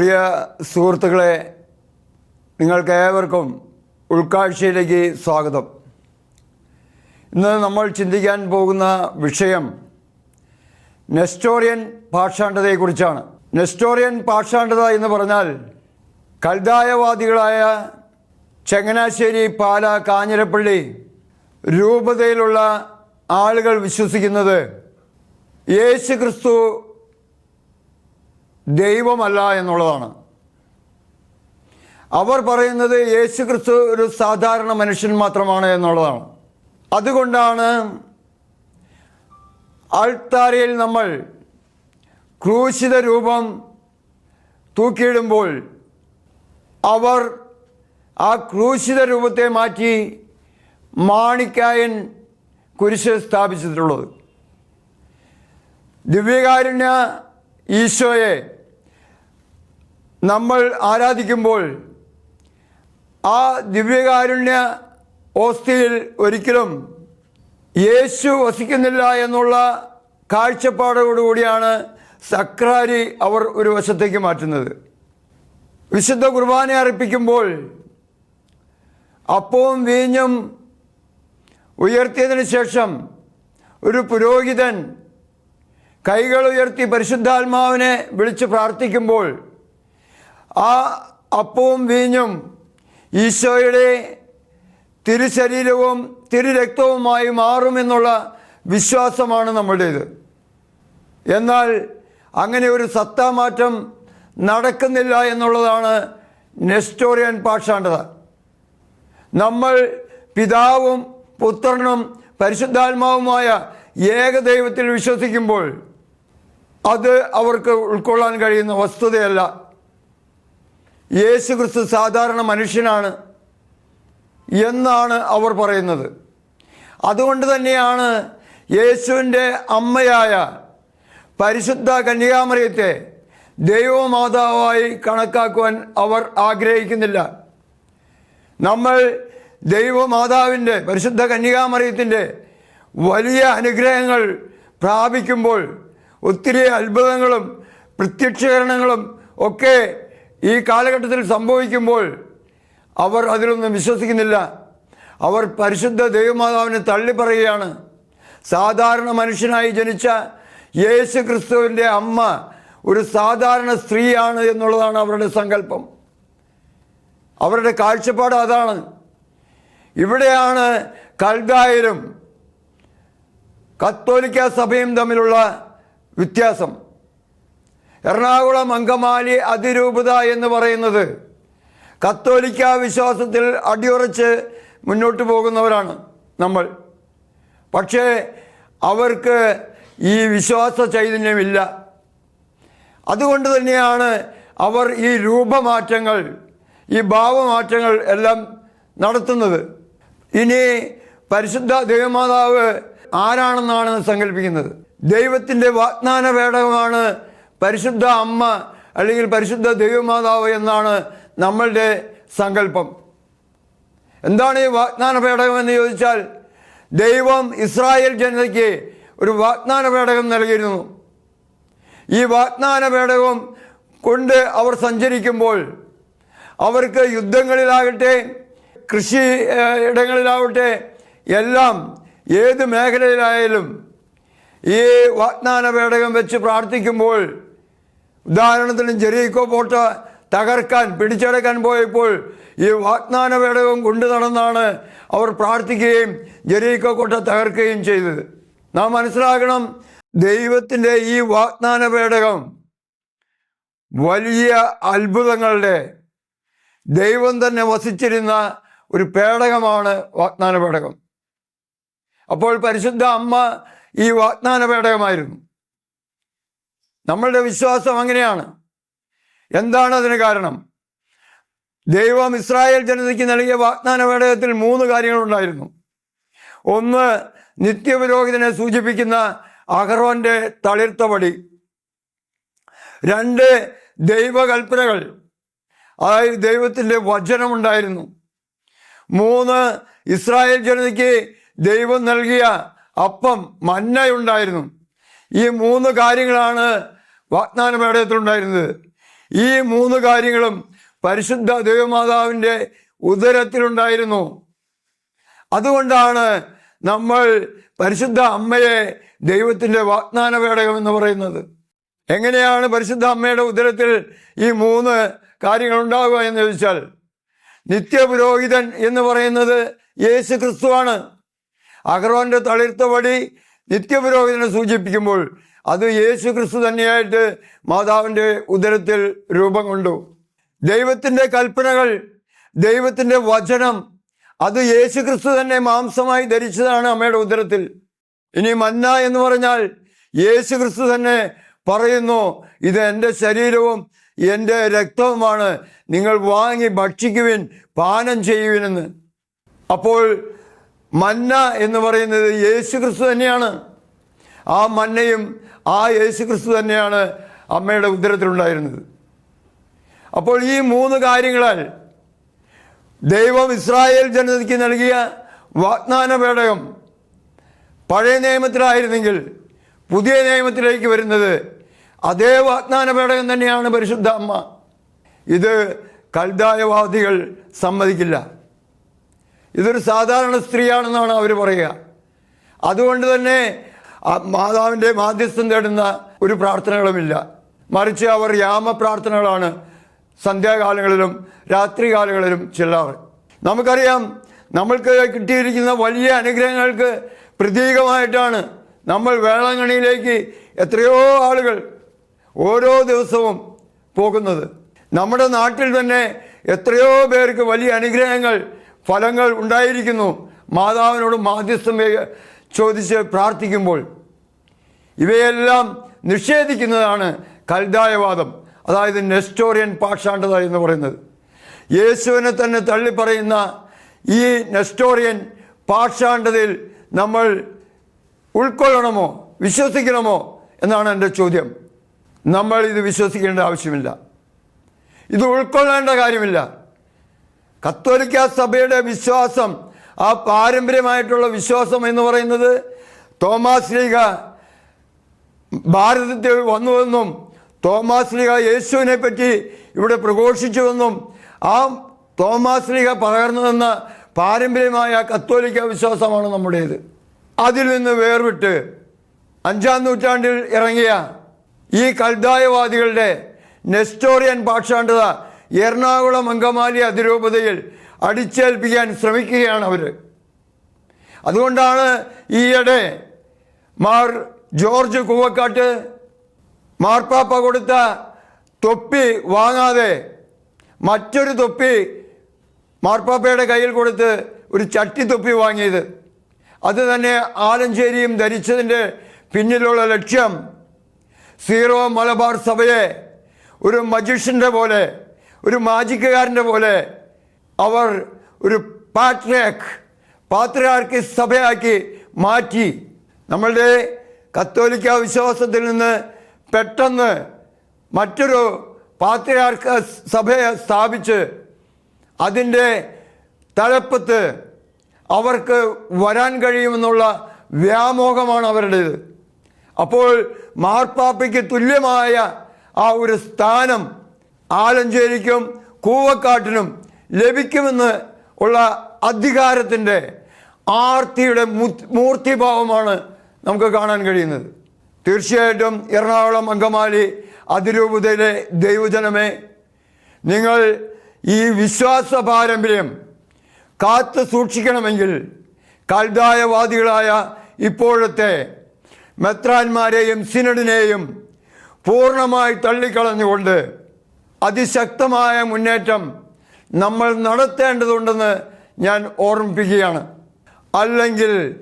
പ്രിയ സുഹൃത്തുക്കളെ നിങ്ങൾക്ക് ഏവർക്കും ഉൾക്കാഴ്ചയിലേക്ക് സ്വാഗതം. ഇന്ന് നമ്മൾ ചിന്തിക്കാൻ പോകുന്ന വിഷയം നെസ്റ്റോറിയൻ പാഷാണ്ഡതയെക്കുറിച്ചാണ്. നെസ്റ്റോറിയൻ പാഷാണ്ഡത എന്ന് പറഞ്ഞാൽ കൽദായവാദികളായ ചങ്ങനാശ്ശേരി പാല കാഞ്ഞിരപ്പള്ളി രൂപതയിലുള്ള ആളുകൾ വിശ്വസിക്കുന്നത് യേശു ക്രിസ്തു ദൈവമല്ല എന്നുള്ളതാണ്. അവർ പറയുന്നത് യേശു ക്രിസ്തു ഒരു സാധാരണ മനുഷ്യൻ മാത്രമാണ് എന്നുള്ളതാണ്. അതുകൊണ്ടാണ് അൾത്താരയിൽ നമ്മൾ ക്രൂശിത രൂപം തൂക്കിയിടുമ്പോൾ അവർ ആ ക്രൂശിത രൂപത്തെ മാറ്റി മാണിക്കായൻ കുരിശ് സ്ഥാപിച്ചിട്ടുള്ളത്. ദിവ്യകാരുണ്യ ഈശോയെ നമ്മൾ ആരാധിക്കുമ്പോൾ ആ ദിവ്യകാരുണ്യ ഓസ്തിയിൽ ഒരിക്കലും യേശു വസിക്കുന്നില്ല എന്നുള്ള കാഴ്ചപ്പാടോടുകൂടിയാണ് സക്രാരി അവർ ഒരു വശത്തേക്ക് മാറ്റുന്നത്. വിശുദ്ധ കുർബാന അർപ്പിക്കുമ്പോൾ അപ്പവും വീഞ്ഞും ഉയർത്തിയതിനു ശേഷം ഒരു പുരോഹിതൻ കൈകൾ ഉയർത്തി പരിശുദ്ധാത്മാവിനെ വിളിച്ച് പ്രാർത്ഥിക്കുമ്പോൾ ആ അപ്പവും വീഞ്ഞും ഈശോയുടെ തിരുശരീരവും തിരുരക്തവുമായി മാറുമെന്നുള്ള വിശ്വാസമാണ് നമ്മളുടേത് എന്നാൽ അങ്ങനെ ഒരു സത്താമാറ്റം നടക്കുന്നില്ല എന്നുള്ളതാണ് നെസ്റ്റോറിയൻ പാഷാണ്ടത നമ്മൾ പിതാവും പുത്രനും പരിശുദ്ധാത്മാവുമായ ഏകദൈവത്തിൽ വിശ്വസിക്കുമ്പോൾ അത് അവർക്ക് ഉൾക്കൊള്ളാൻ കഴിയുന്ന വസ്തുതയല്ല. യേശു ക്രിസ്തു സാധാരണ മനുഷ്യനാണ് എന്നാണ് അവർ പറയുന്നത്. അതുകൊണ്ട് തന്നെയാണ് യേശുവിന്റെ അമ്മയായ പരിശുദ്ധ കന്യാമറിയത്തെ ദൈവമാതാവായി കണക്കാക്കുവാൻ അവർ ആഗ്രഹിക്കുന്നില്ല. നമ്മൾ ദൈവമാതാവിന്റെ പരിശുദ്ധ കന്യാമറിയത്തിന്റെ വലിയ അനുഗ്രഹങ്ങൾ പ്രാപിക്കുമ്പോൾ ഒത്തിരി അത്ഭുതങ്ങളും പ്രത്യക്ഷീകരണങ്ങളും ഒക്കെ ഈ കാലഘട്ടത്തിൽ സംഭവിക്കുമ്പോൾ അവർ അതിലൊന്നും വിശ്വസിക്കുന്നില്ല. അവർ പരിശുദ്ധ ദൈവമാതാവിനെ തള്ളിപ്പറയുകയാണ്. സാധാരണ മനുഷ്യനായി ജനിച്ച യേശു ക്രിസ്തുവിന്റെ അമ്മ ഒരു സാധാരണ സ്ത്രീയാണ് എന്നുള്ളതാണ് അവരുടെ സങ്കല്പം. അവരുടെ കാഴ്ചപ്പാട് അതാണ്. ഇവിടെയാണ് കൽദായരും കത്തോലിക്ക സഭയും തമ്മിലുള്ള വ്യത്യാസം. എറണാകുളം അങ്കമാലി അതിരൂപത എന്ന് പറയുന്നത് കത്തോലിക്ക വിശ്വാസത്തിൽ അടിയുറച്ച് മുന്നോട്ട് പോകുന്നവരാണ് നമ്മൾ. പക്ഷേ അവർക്ക് ഈ വിശ്വാസ ചൈതന്യമില്ല. അതുകൊണ്ട് തന്നെയാണ് അവർ ഈ രൂപമാറ്റങ്ങൾ ഈ ഭാവമാറ്റങ്ങൾ എല്ലാം നടത്തുന്നത്. ഇനി പരിശുദ്ധ ദൈവമാതാവ് ആരാണെന്നാണ് സങ്കല്പിക്കുന്നത് ദൈവത്തിന്റെ വാഗ്ദാന പേടകമാണ് പരിശുദ്ധ അമ്മ അല്ലെങ്കിൽ പരിശുദ്ധ ദൈവമാതാവ് എന്നാണ് നമ്മളുടെ സങ്കല്പം. എന്താണ് ഈ വാഗ്ദാന പേടകം എന്ന് ചോദിച്ചാൽ ദൈവം ഇസ്രായേൽ ജനതയ്ക്ക് ഒരു വാഗ്ദാന പേടകം നൽകിയിരുന്നു. ഈ വാഗ്ദാന പേടകം കൊണ്ട് അവർ സഞ്ചരിക്കുമ്പോൾ അവർക്ക് യുദ്ധങ്ങളിലാകട്ടെ കൃഷി ഇടങ്ങളിലാവട്ടെ എല്ലാം ഏത് മേഖലയിലായാലും ഈ വാഗ്ദാന പേടകം വെച്ച് പ്രാർത്ഥിക്കുമ്പോൾ ഉദാഹരണത്തിന് ജെറീക്കോ പോട്ട് തകർക്കാൻ പിടിച്ചടക്കാൻ പോയപ്പോൾ ഈ വാഗ്ദാന പേടകം കൊണ്ടു നടന്നാണ് അവർ പ്രാർത്ഥിക്കുകയും ജെറീക്കോ കോട്ട തകർക്കുകയും ചെയ്തത്. നാം മനസ്സിലാക്കണം ദൈവത്തിന്റെ ഈ വാഗ്ദാന പേടകം വലിയ അത്ഭുതങ്ങളുടെ ദൈവം തന്നെ വസിച്ചിരുന്ന ഒരു പേടകമാണ് വാഗ്ദാന പേടകം അപ്പോൾ പരിശുദ്ധ അമ്മ ഈ വാഗ്ദാന പേടകമായിരുന്നു നമ്മളുടെ വിശ്വാസം അങ്ങനെയാണ്. എന്താണ് അതിന് കാരണം? ദൈവം ഇസ്രായേൽ ജനതയ്ക്ക് നൽകിയ വാഗ്ദാന വേടകത്തിൽ മൂന്ന് കാര്യങ്ങളുണ്ടായിരുന്നു. ഒന്ന് നിത്യപുരോഹിതനെ സൂചിപ്പിക്കുന്ന അഹറോന്റെ തളിർത്ത വടി രണ്ട് ദൈവകൽപ്പനകൾ അതായത് ദൈവത്തിന്റെ വചനമുണ്ടായിരുന്നു. മൂന്ന് ഇസ്രായേൽ ജനതയ്ക്ക് ദൈവം നൽകിയ അപ്പം മന്നയുണ്ടായിരുന്നു. ഈ മൂന്ന് കാര്യങ്ങളാണ് വാഗ്ദാന പേടകത്തിലുണ്ടായിരുന്നത് ഈ മൂന്ന് കാര്യങ്ങളും പരിശുദ്ധ ദൈവമാതാവിന്റെ ഉദരത്തിലുണ്ടായിരുന്നു. അതുകൊണ്ടാണ് നമ്മൾ പരിശുദ്ധ അമ്മയെ ദൈവത്തിന്റെ വാഗ്ദാന പേടകം എന്ന് പറയുന്നത്. എങ്ങനെയാണ് പരിശുദ്ധ അമ്മയുടെ ഉദരത്തിൽ ഈ മൂന്ന് കാര്യങ്ങൾ ഉണ്ടാവുക എന്ന് ചോദിച്ചാൽ നിത്യപുരോഹിതൻ എന്ന് പറയുന്നത് യേശു ക്രിസ്തുവാണ് അഹ്റോന്റെ തളിർത്ത വടി നിത്യപുരോഹിതനെ സൂചിപ്പിക്കുമ്പോൾ അത് യേശു ക്രിസ്തു തന്നെയായിട്ട് മാതാവിന്റെ ഉദരത്തിൽ രൂപം കൊണ്ടു. ദൈവത്തിന്റെ കൽപ്പനകൾ ദൈവത്തിന്റെ വചനം അത് യേശു ക്രിസ്തു തന്നെ മാംസമായി ധരിച്ചതാണ് അമ്മയുടെ ഉദരത്തിൽ. ഇനി മന്ന എന്ന് പറഞ്ഞാൽ യേശു ക്രിസ്തു തന്നെ പറയുന്നു ഇത് എന്റെ ശരീരവും എന്റെ രക്തവുമാണ്. നിങ്ങൾ വാങ്ങി ഭക്ഷിക്കുവിൻ പാനം ചെയ്യുവിനെന്ന് അപ്പോൾ മന്ന എന്ന് പറയുന്നത് യേശു ക്രിസ്തു തന്നെയാണ്. ആ മന്നയും ആ യേശു ക്രിസ്തു തന്നെയാണ് അമ്മയുടെ ഉദരത്തിലുണ്ടായിരുന്നത്. അപ്പോൾ ഈ മൂന്ന് കാര്യങ്ങളാൽ ദൈവം ഇസ്രായേൽ ജനതയ്ക്ക് നൽകിയ വാഗ്ദാന പേടകം പഴയ നിയമത്തിലായിരുന്നെങ്കിൽ പുതിയ നിയമത്തിലേക്ക് വരുന്നത് അതേ വാഗ്ദാന പേടകം തന്നെയാണ് പരിശുദ്ധ അമ്മ. ഇത് കൽദായവാദികൾ സമ്മതിക്കില്ല. ഇതൊരു സാധാരണ സ്ത്രീയാണെന്നാണ് അവർ പറയുക. അതുകൊണ്ട് തന്നെ മാതാവിന്റെ മാധ്യസ്ഥം തേടുന്ന ഒരു പ്രാർത്ഥനകളുമില്ല. മറിച്ച് അവർ യാമ പ്രാർത്ഥനകളാണ് സന്ധ്യാകാലങ്ങളിലും രാത്രികാലങ്ങളിലും ചെല്ലാറ്. നമുക്കറിയാം നമ്മൾക്ക് കിട്ടിയിരിക്കുന്ന വലിയ അനുഗ്രഹങ്ങൾക്ക് പ്രതീകമായിട്ടാണ് നമ്മൾ വേളാങ്കണ്ണിയിലേക്ക് എത്രയോ ആളുകൾ ഓരോ ദിവസവും പോകുന്നത്. നമ്മുടെ നാട്ടിൽ തന്നെ എത്രയോ പേർക്ക് വലിയ അനുഗ്രഹങ്ങൾ ഫലങ്ങൾ ഉണ്ടായിരിക്കുന്നു. മാതാവിനോട് മാധ്യസ്ഥം ചോദിച്ച് പ്രാർത്ഥിക്കുമ്പോൾ ഇവയെല്ലാം നിഷേധിക്കുന്നതാണ് കൽദായവാദം അതായത് നെസ്റ്റോറിയൻ പാഷാണ്ഡത എന്ന് പറയുന്നത്. യേശുവിനെ തന്നെ തള്ളിപ്പറയുന്ന ഈ നെസ്റ്റോറിയൻ പാഷാണ്ഡതയിൽ നമ്മൾ ഉൾക്കൊള്ളണമോ വിശ്വസിക്കണമോ എന്നാണ് എന്റെ ചോദ്യം. നമ്മൾ ഇത് വിശ്വസിക്കേണ്ട ആവശ്യമില്ല. ഇത് ഉൾക്കൊള്ളേണ്ട കാര്യമില്ല. കത്തോലിക്ക സഭയുടെ വിശ്വാസം ആ പാരമ്പര്യമായിട്ടുള്ള വിശ്വാസം എന്ന് പറയുന്നത് തോമാസ് ലീഗ ഭാരതത്തിൽ വന്നുവെന്നും തോമാസ് ലീഗ യേശുവിനെ പറ്റി ഇവിടെ പ്രഘോഷിച്ചുവെന്നും ആ തോമാസ് ലീഗ പകർന്നു തന്ന പാരമ്പര്യമായ കത്തോലിക്ക വിശ്വാസമാണ് നമ്മുടേത്. അതിൽ നിന്ന് വേർവിട്ട് അഞ്ചാം നൂറ്റാണ്ടിൽ ഇറങ്ങിയ ഈ കൽദായവാദികളുടെ നെസ്റ്റോറിയൻ പാഷാണ്ഡത എറണാകുളം അങ്കമാലി അതിരൂപതയിൽ അടിച്ചേൽപ്പിക്കാൻ ശ്രമിക്കുകയാണ് അവർ അതുകൊണ്ടാണ് ഈയിടെ മാർ ജോർജ് കൂവക്കാട്ട് മാർപ്പാപ്പ കൊടുത്ത തൊപ്പി വാങ്ങാതെ മറ്റൊരു തൊപ്പി മാർപ്പാപ്പയുടെ കയ്യിൽ കൊടുത്ത് ഒരു ചട്ടി തൊപ്പി വാങ്ങിയത്. അത് തന്നെ ആലഞ്ചേരിയും ധരിച്ചതിന്റെ പിന്നിലുള്ള ലക്ഷ്യം. സീറോ മലബാർ സഭയെ ഒരു മജിഷ്യന്റെ പോലെ ഒരു മാജിക്കുകാരന്റെ പോലെ അവർ ഒരു പാട്രിയാക്ക് പാത്രയാർക്ക് സഭയാക്കി മാറ്റി. നമ്മളുടെ കത്തോലിക്ക വിശ്വാസത്തിൽ നിന്ന് പെട്ടെന്ന് മറ്റൊരു പാത്രയാർക്ക് സഭയെ സ്ഥാപിച്ച് അതിന്റെ തലപ്പത്ത് അവർക്ക് വരാൻ കഴിയുമെന്നുള്ള വ്യാമോഹമാണ് അവരുടേത്. അപ്പോൾ മാർപ്പാപ്പയ്ക്ക് തുല്യമായ ആ ഒരു സ്ഥാനം ആലഞ്ചേരിക്കും കൂവക്കാട്ടിനും ലഭിക്കുമെന്ന് ഉള്ള അധികാരത്തിന്റെ ആർത്തിയുടെ മൂർത്തിഭാവമാണ് നമുക്ക് കാണാൻ കഴിയുന്നത്. തീർച്ചയായിട്ടും എറണാകുളം അങ്കമാലി അതിരൂപതയിലെ ദൈവജനമേ നിങ്ങൾ ഈ വിശ്വാസ പാരമ്പര്യം കാത്തു സൂക്ഷിക്കണമെങ്കിൽ കൽദായവാദികളായ ഇപ്പോഴത്തെ മെത്രാന്മാരെയും സിനഡിനെയും പൂർണമായി തള്ളിക്കളഞ്ഞുകൊണ്ട് അതിശക്തമായ മുന്നേറ്റം നമ്മൾ നടത്തേണ്ടതുണ്ടെന്ന് ഞാൻ ഓർമ്മിപ്പിക്കുകയാണ്. അല്ലെങ്കിൽ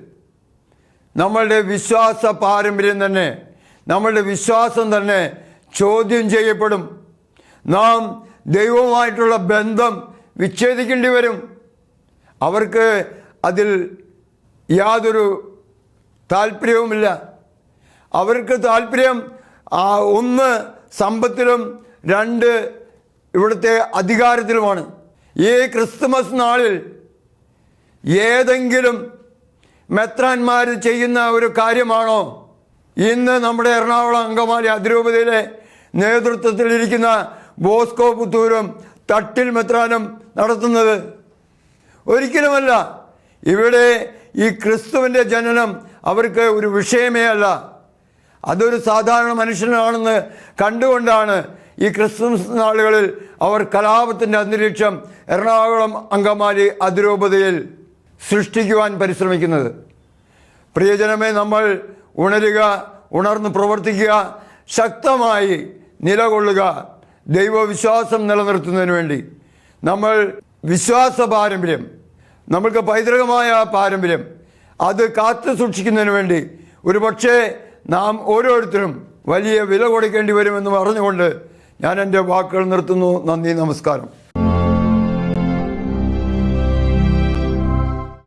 നമ്മളുടെ വിശ്വാസ പാരമ്പര്യം തന്നെ നമ്മളുടെ വിശ്വാസം തന്നെ ചോദ്യം ചെയ്യപ്പെടും. നാം ദൈവവുമായിട്ടുള്ള ബന്ധം വിച്ഛേദിക്കേണ്ടി വരും. അവർക്ക് അതിൽ യാതൊരു താല്പര്യവുമില്ല. അവർക്ക് താല്പര്യം ഒന്ന് സമ്പത്തിലും രണ്ട് ഇവിടുത്തെ അധികാരത്തിലുമാണ്. ഈ ക്രിസ്തുമസ് നാളിൽ ഏതെങ്കിലും മെത്രാന്മാർ ചെയ്യുന്ന ഒരു കാര്യമാണോ? ഇന്ന് നമ്മുടെ എറണാകുളം അങ്കമാലി അതിരൂപതയിലെ നേതൃത്വത്തിലിരിക്കുന്ന ബോസ്കോ പുത്തൂരും തട്ടിൽ മെത്രാനും നടത്തുന്നത്. ഒരിക്കലുമല്ല. ഇവിടെ ഈ ക്രിസ്തുവിന്റെ ജനനം അവർക്ക് ഒരു വിഷയമേ അല്ല. അതൊരു സാധാരണ മനുഷ്യനാണെന്ന് കണ്ടുകൊണ്ടാണ് ഈ ക്രിസ്മസ് നാളുകളിൽ അവർ കലാപത്തിന്റെ അന്തരീക്ഷം എറണാകുളം അങ്കമാലി അതിരൂപതയിൽ സൃഷ്ടിക്കുവാൻ പരിശ്രമിക്കുന്നത്. പ്രിയജനമേ നമ്മൾ ഉണരുക ഉണർന്ന് പ്രവർത്തിക്കുക ശക്തമായി നിലകൊള്ളുക ദൈവവിശ്വാസം നിലനിർത്തുന്നതിന് വേണ്ടി. നമ്മൾ വിശ്വാസ പാരമ്പര്യം നമ്മൾക്ക് പൈതൃകമായ പാരമ്പര്യം അത് കാത്തു സൂക്ഷിക്കുന്നതിന് വേണ്ടി ഒരു പക്ഷേ നാം ഓരോരുത്തരും വലിയ വില കൊടുക്കേണ്ടി വരുമെന്ന് പറഞ്ഞുകൊണ്ട് ഞാൻ എന്റെ വാക്കുകൾ നിർത്തുന്നു. നന്ദി നമസ്കാരം.